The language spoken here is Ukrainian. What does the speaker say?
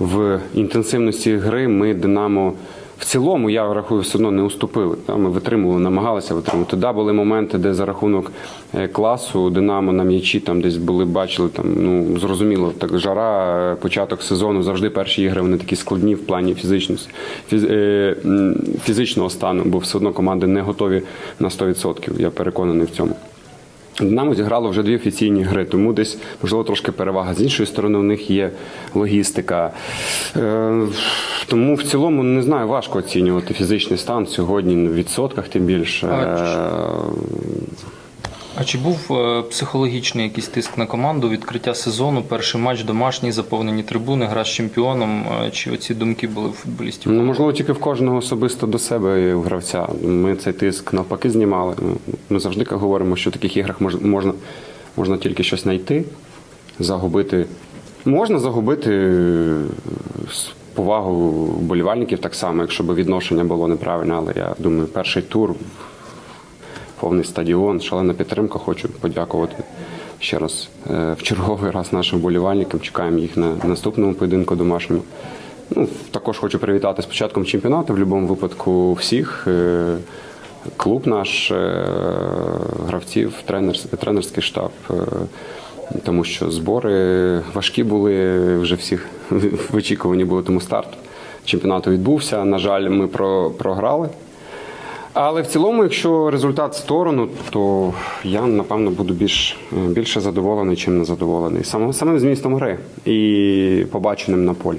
в інтенсивності гри ми Динамо. В цілому, я рахую, все одно не уступили. Ми витримували, намагалися витримувати. Да, були моменти, де за рахунок е, класу Динамо на м'ячі там десь були, бачили там, ну зрозуміло, так жара, е, початок сезону, завжди перші ігри вони такі складні в плані фізичності, фіз, е, фізичного стану, бо все одно команди не готові на 100%. Я переконаний в цьому. Динамо зіграло вже дві офіційні гри, тому десь можливо трошки перевага. З іншої сторони, у них є логістика. Е, тому в цілому не знаю, важко оцінювати фізичний стан сьогодні в відсотках, тим більше. А чи був е, психологічний якийсь тиск на команду, відкриття сезону, перший матч домашній, заповнені трибуни, гра з чемпіоном? Е, Чи оці думки були у футболістів? Ну, можливо, тільки в кожного особисто до себе гравця. Ми цей тиск навпаки знімали. Ну, Ми завжди говоримо, що в таких іграх можна, можна тільки щось знайти, загубити. Можна загубити е, повагу вболівальників так само, якщо б відношення було неправильне, але я думаю, перший тур, повний стадіон, шалена підтримка. Хочу подякувати ще раз е, в черговий раз нашим вболівальникам. Чекаємо їх на наступному поєдинку домашньому. Ну, також хочу привітати з початком чемпіонату в будь-якому випадку всіх. Е, Клуб наш, е, гравців, тренер, тренерський штаб. Тому що збори важкі були, вже всіх вичікувані були, тому старт чемпіонату відбувся. На жаль, ми про, програли. Але в цілому, якщо результат в сторону, то я напевно буду більш, більше задоволений, чим незадоволений. Сам, самим змістом гри і побаченим на полі.